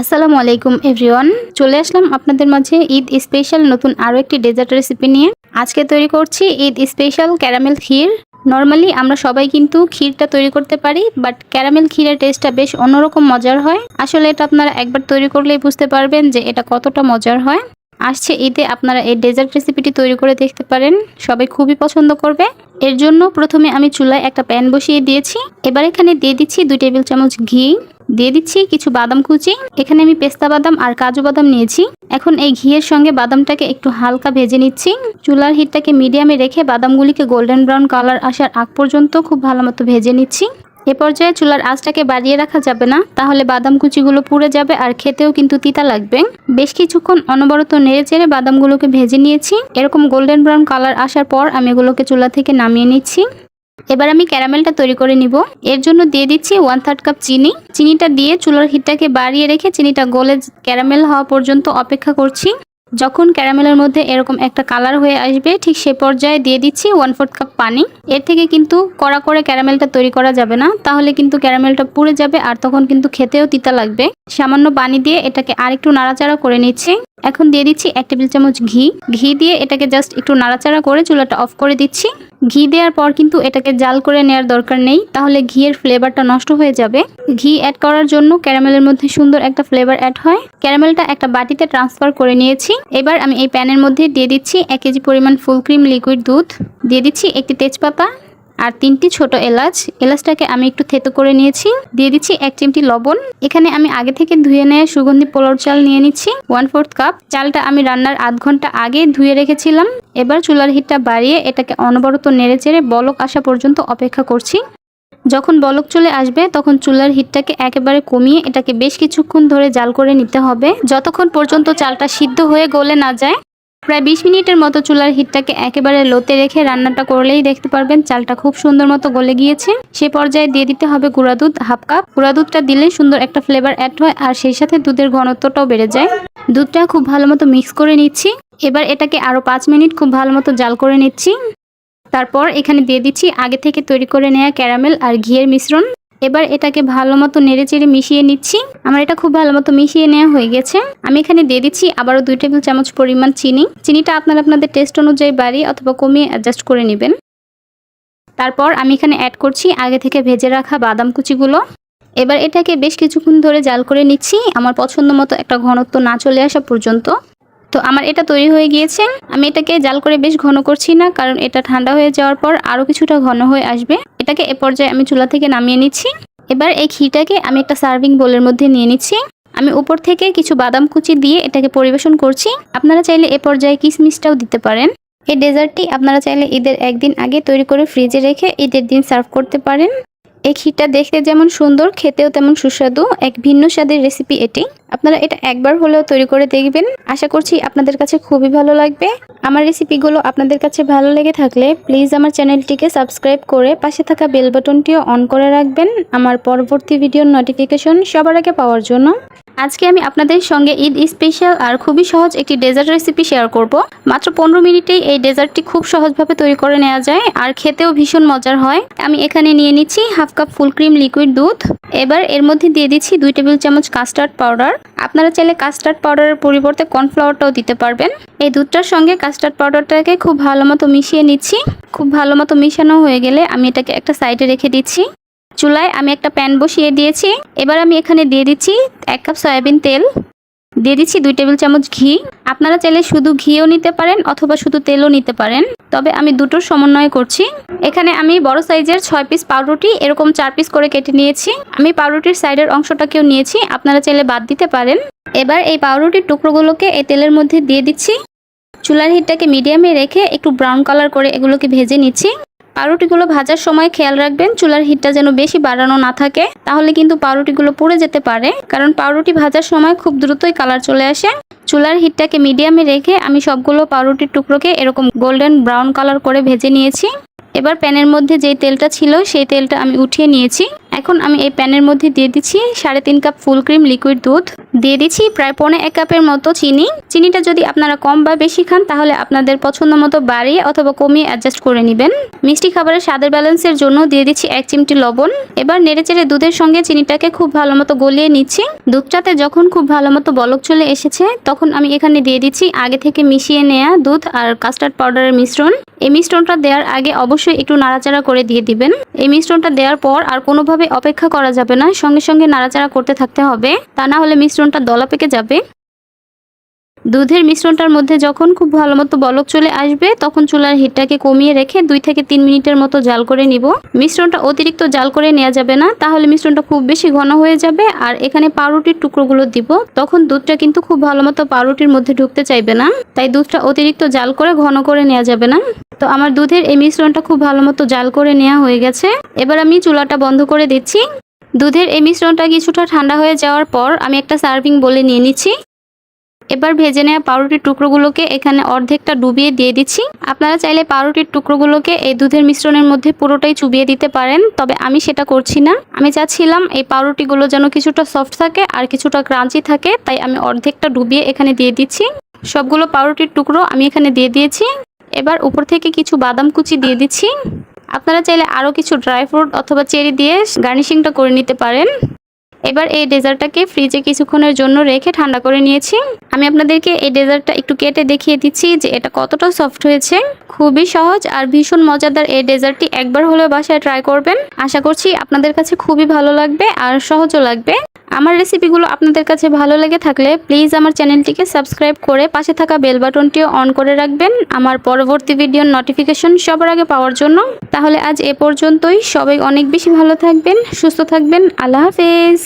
আসসালামু আলাইকুম, এভরিওয়ান। চলে আসলাম আপনাদের মাঝে ঈদ স্পেশাল নতুন আরও একটি ডেজার্ট রেসিপি নিয়ে। আজকে তৈরি করছি Eid special caramel kheer. Normally আমরা সবাই কিন্তু ক্ষীরটা তৈরি করতে পারি, বাট ক্যারামেল ক্ষীরের টেস্টটা বেশ অন্যরকম মজার হয়। আসলে এটা আপনারা একবার তৈরি করলেই বুঝতে পারবেন যে এটা কতটা মজার হয়। আসছে ঈদে আপনারা এই ডেজার্ট রেসিপিটি তৈরি করে দেখতে পারেন। সবাই খুবই পছন্দ করবে। এর জন্য প্রথমে আমি চুলায় একটা প্যান বসিয়ে দিয়েছি। এবার এখানে দিয়ে দিচ্ছি দুই টেবিল চামচ ঘি। দিয়ে দিচ্ছি কিছু বাদাম কুচি। এখানে আমি পেস্তা বাদাম আর কাজু বাদাম নিয়েছি। এখন এই ঘিয়ের সঙ্গে বাদামটাকে একটু হালকা ভেজে নিচ্ছি। চুলার হিটটাকে মিডিয়ামে রেখে বাদামগুলিকে গোল্ডেন ব্রাউন কালার আসার আগ পর্যন্ত খুব ভালো মতো ভেজে নিচ্ছি। এ পর্যায়ে চুলার আঁচটাকে বাড়িয়ে রাখা যাবে না, তাহলে বাদাম কুচিগুলো পুড়ে যাবে আর খেতেও কিন্তু তিতা লাগবে। বেশ কিছুক্ষণ অনবরত নেড়ে চেড়ে বাদামগুলোকে ভেজে নিয়েছি। এরকম গোল্ডেন ব্রাউন কালার আসার পর আমি এগুলোকে চুলা থেকে নামিয়ে নিচ্ছি। এবার আমি ক্যারামেলটা তৈরি করে নিব। এর জন্য দিয়ে দিচ্ছি ওয়ান থার্ড কাপ চিনি। চিনিটা দিয়ে চুলার হিটটাকে বাড়িয়ে রেখে চিনিটা গলে ক্যারামেল হওয়া পর্যন্ত অপেক্ষা করছি। যখন ক্যারামেলের মধ্যে এরকম একটা কালার হয়ে আসবে, ঠিক সে পর্যায়ে দিয়ে দিচ্ছি ওয়ান ফোর্থ কাপ পানি। এর থেকে কিন্তু কড়া করে ক্যারামেলটা তৈরি করা যাবে না, তাহলে কিন্তু ক্যারামেলটা পুড়ে যাবে আর তখন কিন্তু খেতেও তিতা লাগবে। সামান্য পানি দিয়ে এটাকে আরেকটু নাড়াচাড়া করে নিচ্ছি। এখন দিয়ে দিচ্ছি এক টেবিল চামচ ঘি। ঘি দিয়ে এটাকে জাস্ট একটু নাড়াচাড়া করে চুলাটা অফ করে দিচ্ছি। ঘি দেওয়ার পর কিন্তু এটাকে জাল করে নেওয়ার দরকার নেই, তাহলে ঘিয়ের ফ্লেভারটা নষ্ট হয়ে যাবে। ঘি অ্যাড করার জন্য ক্যারামেলের মধ্যে সুন্দর একটা ফ্লেভার অ্যাড হয়। ক্যারামেলটা একটা বাটিতে ট্রান্সফার করে নিয়েছি। এবার আমি এই প্যানের মধ্যে দিয়ে দিচ্ছি এক কেজি পরিমাণ ফুল ক্রিম লিকুইড দুধ। দিয়ে দিচ্ছি একটি তেজপাতা। আর তিনটি ছোট এলাচ। এলাচটাকে আমি একটু থেতো করে নিয়েছি। দিয়ে দিচ্ছি এক চিমটি লবণ। এখানে আমি আগে থেকে ধুয়ে নেওয়া সুগন্ধি পোলার চাল নিয়ে নিচ্ছি ওয়ান ফোর্থ কাপ চালটা আমি রান্নার আধ ঘণ্টা আগে ধুয়ে রেখেছিলাম। এবার চুলার হিটটা বাড়িয়ে এটাকে অনবরত নেড়ে চেড়ে বলক আসা পর্যন্ত অপেক্ষা করছি। যখন বলক চলে আসবে, তখন চুলার হিটটাকে একেবারে কমিয়ে এটাকে বেশ কিছুক্ষণ ধরে জাল করে নিতে হবে। যতক্ষণ পর্যন্ত চালটা সিদ্ধ হয়ে গলে না যায় প্রায় বিশ মিনিটের মতো চুলার হিটটাকে একেবারে লোতে রেখে রান্নাটা করলেই দেখতে পারবেন চালটা খুব সুন্দর মতো গলে গিয়েছে। সে পর্যায়ে দিয়ে দিতে হবে গুঁড়া দুধ, হাফ কাপ। গুঁড়া দুধটা দিলে সুন্দর একটা ফ্লেভার অ্যাড হয় আর সেই সাথে দুধের ঘনত্বটাও বেড়ে যায়। দুধটা খুব ভালো মতো মিক্স করে নিচ্ছি। এবার এটাকে আরও পাঁচ মিনিট খুব ভালো মতো জাল করে নিচ্ছি। তারপর এখানে দিয়ে দিচ্ছি আগে থেকে তৈরি করে নেওয়া ক্যারামেল আর ঘিয়ের মিশ্রণ। এবার এটাকে ভালো মতো নেড়ে চেড়ে মিশিয়ে নিচ্ছি। আমার এটা খুব ভালো মতো মিশিয়ে নেওয়া হয়ে গেছে। আমি এখানে দিয়ে দিচ্ছি আবারও দুই টেবিল চামচ পরিমাণ চিনি। চিনিটা আপনারা আপনাদের টেস্ট অনুযায়ী বাড়িয়ে অথবা কমিয়ে অ্যাডজাস্ট করে নেবেন। তারপর আমি এখানে অ্যাড করছি আগে থেকে ভেজে রাখা বাদাম কুচিগুলো। এবার এটাকে বেশ কিছুক্ষণ ধরে জাল করে নিচ্ছি। আমার পছন্দ মতো একটা ঘনত্ব না চলে আসা পর্যন্ত। তো আমার এটা তৈরি হয়ে গিয়েছে। আমি এটাকে জাল করে বেশ ঘন করছি না, কারণ এটা ঠান্ডা হয়ে যাওয়ার পর আরও কিছুটা ঘন হয়ে আসবে। এটাকে এ পর্যায়ে আমি চুলা থেকে নামিয়ে নিচ্ছি। এবার এই ক্ষীরটাকে আমি একটা সার্ভিং বোলের মধ্যে নিয়ে নিচ্ছি। আমি উপর থেকে কিছু বাদাম কুচি দিয়ে এটাকে পরিবেশন করছি। আপনারা চাইলে এ পর্যায়ে কিশমিশটাও দিতে পারেন। এই ডেজার্টটি আপনারা চাইলে ঈদের একদিন আগে তৈরি করে ফ্রিজে রেখে ঈদের দিন সার্ভ করতে পারেন। এই ক্ষীরটা দেখতে যেমন সুন্দর, খেতেও তেমন সুস্বাদু, এক ভিন্ন স্বাদের রেসিপি এটি। আপনারা এটা একবার হলেও তৈরি করে দেখবেন। আশা করছি আপনাদের কাছে খুবই ভালো লাগবে। আমার রেসিপিগুলো আপনাদের কাছে ভালো লেগে থাকলে প্লিজ আমার চ্যানেলটিকে সাবস্ক্রাইব করে পাশে থাকা বেল বাটনটিও অন করে রাখবেন। আমার পরবর্তী ভিডিওর নোটিফিকেশন সবার আগে পাওয়ার জন্য। আজকে আমি আপনাদের সঙ্গে ঈদ স্পেশাল আর খুবই সহজ একটি ডেজার্ট রেসিপি শেয়ার করব। মাত্র পনেরো মিনিটেই এই ডেজার্টটি খুব সহজভাবে তৈরি করে নেওয়া যায় আর খেতেও ভীষণ মজার হয়। আমি এখানে নিয়ে নিচ্ছি half cup full cream liquid দুধ। এবার এর মধ্যে দিয়ে দিচ্ছি দুই টেবিল চামচ কাস্টার্ড পাউডার আপনারা চাইলে কাস্টার্ড পাউডারের পরিবর্তে কর্নফ্লাওয়ারটাও দিতে পারবেন। এই দুধটার সঙ্গে কাস্টার্ড পাউডারটাকে খুব ভালো মতো মিশিয়ে নিচ্ছি। খুব ভালো মতো মিশানো হয়ে গেলে আমি এটাকে একটা সাইডে রেখে দিচ্ছি। চুলায় আমি একটা প্যান বসিয়ে দিয়েছি। এবার আমি এখানে দিয়ে দিচ্ছি এক কাপ সয়াবিন তেল। দিয়ে দিচ্ছি দুই টেবিল চামচ ঘি। আপনারা চাইলে শুধু ঘিও নিতে পারেন অথবা শুধু তেলও নিতে পারেন। তবে আমি দুটোর সমন্বয় করছি। এখানে আমি বড় সাইজের ছয় পিস পাউরুটি, এরকম চার পিস করে কেটে নিয়েছি। আমি পাউরুটির সাইডের অংশটাকেও নিয়েছি, আপনারা চাইলে বাদ দিতে পারেন। এবার এই পাউরুটির টুকরোগুলোকে এই তেলের মধ্যে দিয়ে দিচ্ছি। চুলার হিটটাকে মিডিয়ামে রেখে একটু ব্রাউন কালার করে এগুলোকে ভেজে নিচ্ছি। পাউরুটিগুলো ভাজার সময় খেয়াল রাখবেন, চুলার হিটটা যেন বেশি বাড়ানো না থাকে, তাহলে কিন্তু পাউরুটিগুলো পুড়ে যেতে পারে। কারণ পাউরুটি ভাজার সময় খুব দ্রুতই কালার চলে আসে। চুলার হিটটাকে মিডিয়ামে রেখে আমি সবগুলো পাউরুটির টুকরোকে এরকম গোল্ডেন ব্রাউন কালার করে ভেজে নিয়েছি। এবার প্যানের মধ্যে যেই তেলটা ছিল, সেই তেলটা আমি উঠিয়ে নিয়েছি। এখন আমি এই প্যানের মধ্যে দিয়ে দিচ্ছি সাড়ে তিন কাপ ফুল ক্রিম লিকুইড দুধ। দিয়ে দিচ্ছি প্রায় পৌনে এক কাপের মতো চিনি। চিনিটা যদি আপনারা কম বা বেশি খান, তাহলে আপনাদের পছন্দ মতো বাড়িয়ে অথবা কমিয়ে অ্যাডজাস্ট করে নেবেন। মিষ্টি খাবারের স্বাদের ব্যালেন্সের জন্য দিয়ে দিচ্ছি এক চিমটি লবণ। এবার নেড়েচেড়ে দুধের সঙ্গে চিনিটাকে খুব ভালো মতো গলিয়ে নিচ্ছি। দুধটাতে যখন খুব ভালো মতো বলক চলে এসেছে, তখন আমি এখানে দিয়ে দিচ্ছি আগে থেকে মিশিয়ে নেওয়া দুধ আর কাস্টার্ড পাউডারের মিশ্রণ। এই মিশ্রণটা দেওয়ার আগে অবশ্যই একটু নাড়াচাড়া করে দিয়ে দিবেন। এই মিশ্রণটা দেওয়ার পর আর কোনোভাবে অপেক্ষা করা যাবে না। সঙ্গে সঙ্গে নাড়াচাড়া করতে থাকতে হবে। তা না হলে মিশ্রণটা দলা পেকে যাবে। দুধের মিশ্রণটার মধ্যে যখন খুব ভালো মতো বলক চলে আসবে, তখন চুলার হিটটাকে কমিয়ে রেখে দুই থেকে তিন মিনিটের মতো জাল করে নিব। মিশ্রণটা অতিরিক্ত জাল করে নেওয়া যাবে না, তাহলে মিশ্রণটা খুব বেশি ঘন হয়ে যাবে আর এখানে পাউরুটির টুকরোগুলো দিব। তখন দুধটা কিন্তু খুব ভালো মতো পাউরুটির মধ্যে ঢুকতে চাইবে না, তাই দুধটা অতিরিক্ত জাল করে ঘন করে নেওয়া যাবে না। তো আমার দুধের এই মিশ্রণটা খুব ভালো মতো জাল করে নেওয়া হয়ে গেছে। এবার আমি চুলাটা বন্ধ করে দিচ্ছি। দুধের এই মিশ্রণটা কিছুটা ঠান্ডা হয়ে যাওয়ার পর আমি একটা সার্ভিং বলে নিয়ে নিচ্ছি। এবার ভেজে নেওয়া পাউরুটির টুকরোগুলোকে এখানে অর্ধেকটা ডুবিয়ে দিয়ে দিচ্ছি। আপনারা চাইলে পাউরুটির টুকরোগুলোকে এই দুধের মিশ্রণের মধ্যে পুরোটাই চুবিয়ে দিতে পারেন, তবে আমি সেটা করছি না। আমি চাচ্ছিলাম এই পাউরুটিগুলো যেন কিছুটা সফট থাকে আর কিছুটা ক্রাঞ্চি থাকে, তাই আমি অর্ধেকটা ডুবিয়ে এখানে দিয়ে দিচ্ছি। সবগুলো পাউরুটির টুকরো আমি এখানে দিয়ে দিয়েছি। এবার উপর থেকে কিছু বাদাম কুচি দিয়ে দিচ্ছি। আপনারা চাইলে আরও কিছু ড্রাই ফ্রুট অথবা চেরি দিয়ে গার্নিশিংটা করে নিতে পারেন। এবার এই ডেজার্টটাকে ফ্রিজে কিছুক্ষণের জন্য রেখে ঠান্ডা করে নিয়েছি। আমি আপনাদেরকে এই ডেজার্টটা একটু কেটে দেখিয়ে দিচ্ছি যে এটা কতটা সফট হয়েছে। খুবই সহজ আর ভীষণ মজাদার এই ডেজার্টটি একবার হলেও বাসায় ট্রাই করবেন। আশা করছি আপনাদের কাছে খুবই ভালো লাগবে আর সহজও লাগবে। আমার রেসিপিগুলো আপনাদের কাছে ভালো লেগে থাকলে প্লিজ আমার চ্যানেলটিকে সাবস্ক্রাইব করে পাশে থাকা বেল বাটনটিও অন করে রাখবেন। আমার পরবর্তী ভিডিওর নোটিফিকেশন সবার আগে পাওয়ার জন্য। তাহলে আজ এ পর্যন্তই। সবাই অনেক বেশি ভালো থাকবেন, সুস্থ থাকবেন। আল্লাহ হাফেজ।